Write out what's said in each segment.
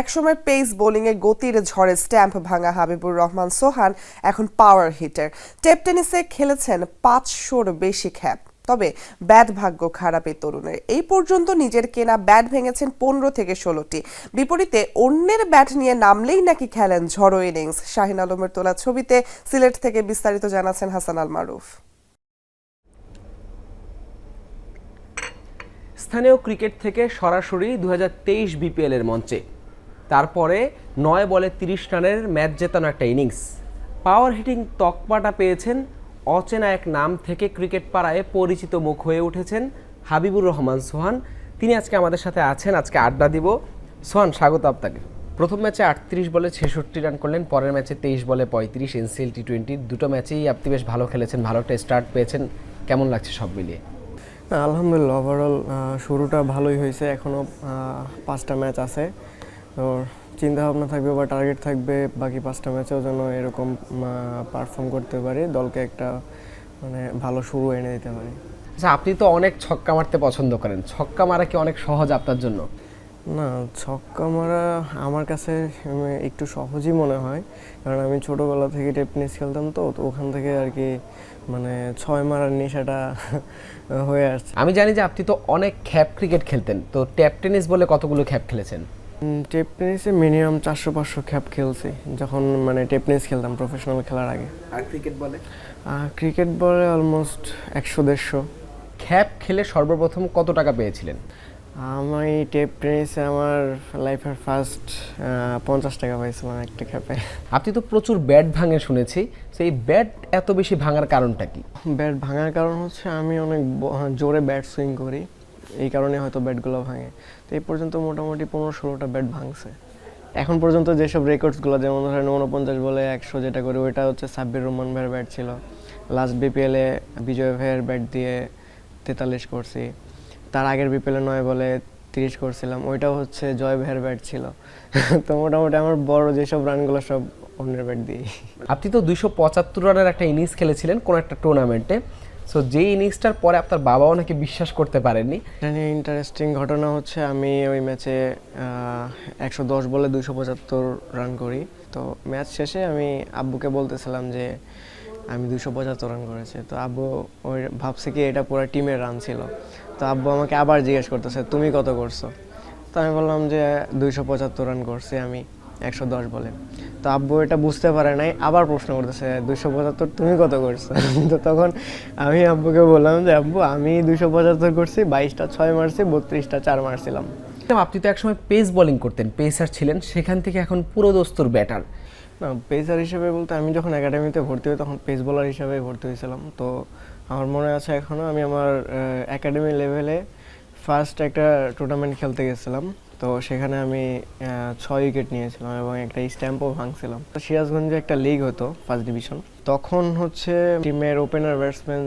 একসময় পেস বোলিংয়ে গতির ঝড়ে স্ট্যাম্প ভাঙা হাবিবুর রহমান সোহান এখন পাওয়ার হিটার। টেপ টেনিসে খেলেছেন পাঁচশোর বেশি খ্যাপ। তবে ব্যাট ভাগ্য খারাপ এই তরুণের। এই পর্যন্ত নিজের কেনা ব্যাট ভেঙেছেন পনেরো থেকে ষোলোটি। বিপরীতে অন্যের ব্যাট নিয়ে নামলেই নাকি খেলেন ঝড়ো ইনিংস। শাহিন আলমের তোলা ছবিতে সিলেট থেকে বিস্তারিত জানাচ্ছেন হাসান আল মারুফ স্থানীয় ক্রিকেট থেকে সরাসরি দু হাজার তেইশ বিপিএল এর মঞ্চে। তারপরে নয় বলে তিরিশ রানের ম্যাচ জেতানো একটা ইনিংস। পাওয়ার হিটিং তকপাটা পেয়েছেন, অচেনা এক নাম থেকে ক্রিকেট পাড়ায় পরিচিত মুখ হয়ে উঠেছেন হাবিবুর রহমান সোহান। তিনি আজকে আমাদের সাথে আছেন, আজকে আড্ডা দিব। সোহান, স্বাগত আপনাকে। প্রথম ম্যাচে আটত্রিশ বলে ছেষট্টি রান করলেন, পরের ম্যাচে তেইশ বলে পঁয়ত্রিশ, এনসিএল টি টোয়েন্টি দুটো ম্যাচেই আপনি বেশ ভালো খেলেছেন, ভালো একটা স্টার্ট পেয়েছেন। কেমন লাগছে সব মিলিয়ে? আলহামদুলিল্লাহ ওভারঅল শুরুটা ভালোই হয়েছে। এখনও পাঁচটা ম্যাচ আছে। তো চিন্তা ভাবনা থাকবে বা টার্গেট থাকবে বাকি পাঁচটা ম্যাচেও যেন এরকম পারফর্ম করতে পারি দলকে একটা মানে ভালো শুরু এনে দিতে পারি। আচ্ছা আপনি তো অনেক ছক্কা মারতে পছন্দ করেন। ছক্কা মারা কি অনেক সহজ আপনার জন্য? না ছক্কা মারা আমার কাছে একটু সহজই মনে হয়। কারণ আমি ছোটোবেলা থেকে টেপনিস খেলতাম তো তো ওখান থেকে আর কি মানে ছয় মারার নেশাটা হয়ে আসছে। আমি জানি যে আপনি তো অনেক খ্যাপ ক্রিকেট খেলতেন। তো ট্যাপ টেনিস বলে কতগুলো খ্যাপ খেলেছেন? টেপ টেনিসে মিনিমাম চারশো পাঁচশো খ্যাপ খেলছি যখন মানে টেপ টেনিস খেলতাম প্রফেশনাল খেলার আগে। আর ক্রিকেট বলে? ক্রিকেট বলে অলমোস্ট একশো দেড়শো খ্যাপ খেলে সর্বপ্রথম কত টাকা পেয়েছিলেন? আমি টেপ টেনিসে আমার লাইফের ফার্স্ট পঞ্চাশ টাকা পাইছিলাম একটা খ্যাপে আপনি তো প্রচুর ব্যাট ভাঙে শুনেছি সেই ব্যাট এত বেশি ভাঙার কারণটা কি? ব্যাট ভাঙার কারণ হচ্ছে আমি অনেক জোরে ব্যাট সুইং করি। এই কারণে হয়তো ব্যাটগুলো ভাঙে। তো এই পর্যন্ত মোটামুটি পনেরো ষোলোটা ব্যাট ভাঙছে। এখন পর্যন্ত যেসব রেকর্ডসগুলো, যেমন ধরেন উনপঞ্চাশ বলে একশো যেটা করি, ওইটা হচ্ছে সাব্বির রহমান ভাইয়ের ব্যাট ছিল। লাস্ট বিপিএলে বিজয় ভাইয়ের ব্যাট দিয়ে তেতাল্লিশ করছি। তার আগের বিপিএলে নয় বলে তিরিশ করছিলাম। ওইটাও হচ্ছে জয় ভাইয়ের ব্যাট ছিল। তো মোটামুটি আমার বড় যেসব রানগুলো, সব অন্যের ব্যাট দিয়েই। আপনি তো দুইশো পঁচাত্তর রানের একটা ইনিংস খেলেছিলেন কোনো একটা টুর্নামেন্টে সো যেই ইনিংসটার পরে আপনার বাবাও নাকি বিশ্বাস করতে পারেননি। এটা নিয়ে ইন্টারেস্টিং ঘটনা হচ্ছে, আমি ওই ম্যাচে একশো দশ বলে দুশো পঁচাত্তর রান করি। তো ম্যাচ শেষে আমি আব্বুকে বলতেছিলাম যে, আমি দুশো পঁচাত্তর রান করেছি। তো আব্বু ওই ভাবছে কি এটা পুরো টিমের রান ছিল। তো আব্বু আমাকে আবার জিজ্ঞেস করতেছে, তুমি কত করছ? তো আমি বললাম যে, দুইশো পঁচাত্তর রান করছি আমি। একশো দশ বলে। তো আব্বু এটা বুঝতে পারে নাই আবার প্রশ্ন করতেছে দুইশো পঁচাত্তর তুমি কত করছ? তো তখন আমি আব্বুকে বললাম যে আব্বু আমি দুইশো পঁচাত্তর করছি বাইশটা ছয় মারছি বত্রিশটা চার মারছিলাম। আপনি তো একসময় পেস বোলিং করতেন পেসার ছিলেন সেখান থেকে এখন পুরো দোস্তর ব্যাটার। না পেসার হিসেবে বলতে আমি যখন একাডেমিতে ভর্তি হই তখন পেস বোলার হিসেবে ভর্তি হয়েছিলাম। তো আমার মনে আছে এখনও আমি আমার একাডেমি লেভেলে ফার্স্ট একটা টুর্নামেন্ট খেলতে গেছিলাম। তো সেখানে আমি ছয় উইকেট নিয়েছিলাম এবং একটা স্ট্যাম্পও ভাঙছিলাম। তো সিরাজগঞ্জে একটা লিগ হতো ফার্স্ট ডিভিশন তখন হচ্ছে টিমের ওপেনার ব্যাটসম্যান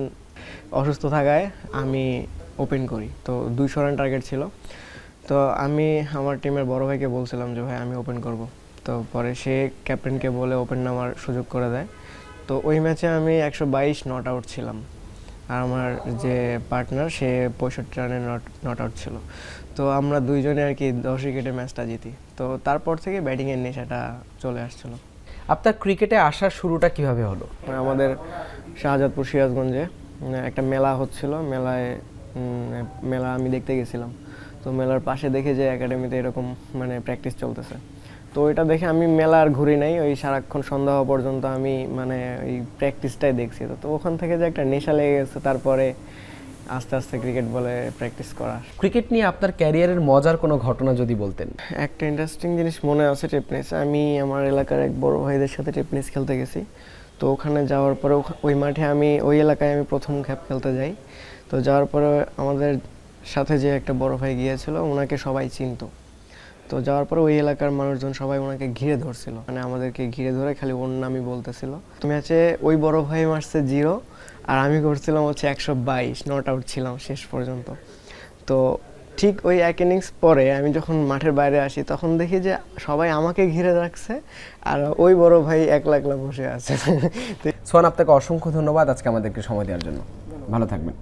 অসুস্থ থাকায় আমি ওপেন করি। তো দুইশো রান টার্গেট ছিল। তো আমি আমার টিমের বড় ভাইকে বলছিলাম যে, ভাই, আমি ওপেন করব। তো পরে সে ক্যাপ্টেনকে বলে ওপেন নামার সুযোগ করে দেয়। তো ওই ম্যাচে আমি একশো বাইশ নট আউট ছিলাম। আর আমার যে পার্টনার সে পঁয়ষট্টি রানে নট আউট ছিল। তো আমরা দুইজনে আর কি দশ উইকেটে ম্যাচটা জিতি। তো তারপর থেকে ব্যাটিংয়ের নেশাটা চলে আসছিল। আপনার ক্রিকেটে আসার শুরুটা কীভাবে হলো? আমাদের শাহজাদপুর সিরাজগঞ্জে একটা মেলা হচ্ছিল। মেলায় মেলা আমি দেখতে গেছিলাম। তো মেলার পাশে দেখে যে একাডেমিতে এরকম মানে প্র্যাকটিস চলতেছে। তো এটা দেখে আমি মেলা আর ঘুরি নাই ওই সারাক্ষণ সন্ধ্যা হওয়া পর্যন্ত আমি মানে ওই প্র্যাকটিসটাই দেখছি। তো ওখান থেকে যে একটা নেশা লেগে গেছে তারপরে আস্তে আস্তে ক্রিকেট বলে প্র্যাকটিস করা। ক্রিকেট নিয়ে আপনার ক্যারিয়ারের মজার কোনো ঘটনা যদি বলতেন। একটা ইন্টারেস্টিং জিনিস মনে আছে টেপনিস। আমি আমার এলাকার এক বড় ভাইদের সাথে টেপনিস খেলতে গেছি। তো ওখানে যাওয়ার পরে ওই মাঠে আমি ওই এলাকায় আমি প্রথম খ্যাপ খেলতে যাই। তো যাওয়ার পরে আমাদের সাথে যে একটা বড় ভাই গিয়েছিল ওনাকে সবাই চিনতো। তো যাওয়ার পরে ওই এলাকার মানুষজন সবাই ওনাকে ঘিরে ধরছিল। মানে আমাদেরকে ঘিরে ধরে খালি ওর নামই বলতেছিল। তো ম্যাচে ওই বড় ভাই মারছে জিরো, আর আমি করছিলাম হচ্ছে একশো বাইশ নট আউট ছিলাম শেষ পর্যন্ত। তো ঠিক ওই এক ইনিংস পরে আমি যখন মাঠের বাইরে আসি, তখন দেখি যে সবাই আমাকে ঘিরে রাখছে, আর ওই বড় ভাই একলা একলা বসে আছে। সোহান, আপনাকে অসংখ্য ধন্যবাদ আজকে আমাদেরকে সময় দেওয়ার জন্য। ভালো থাকবেন।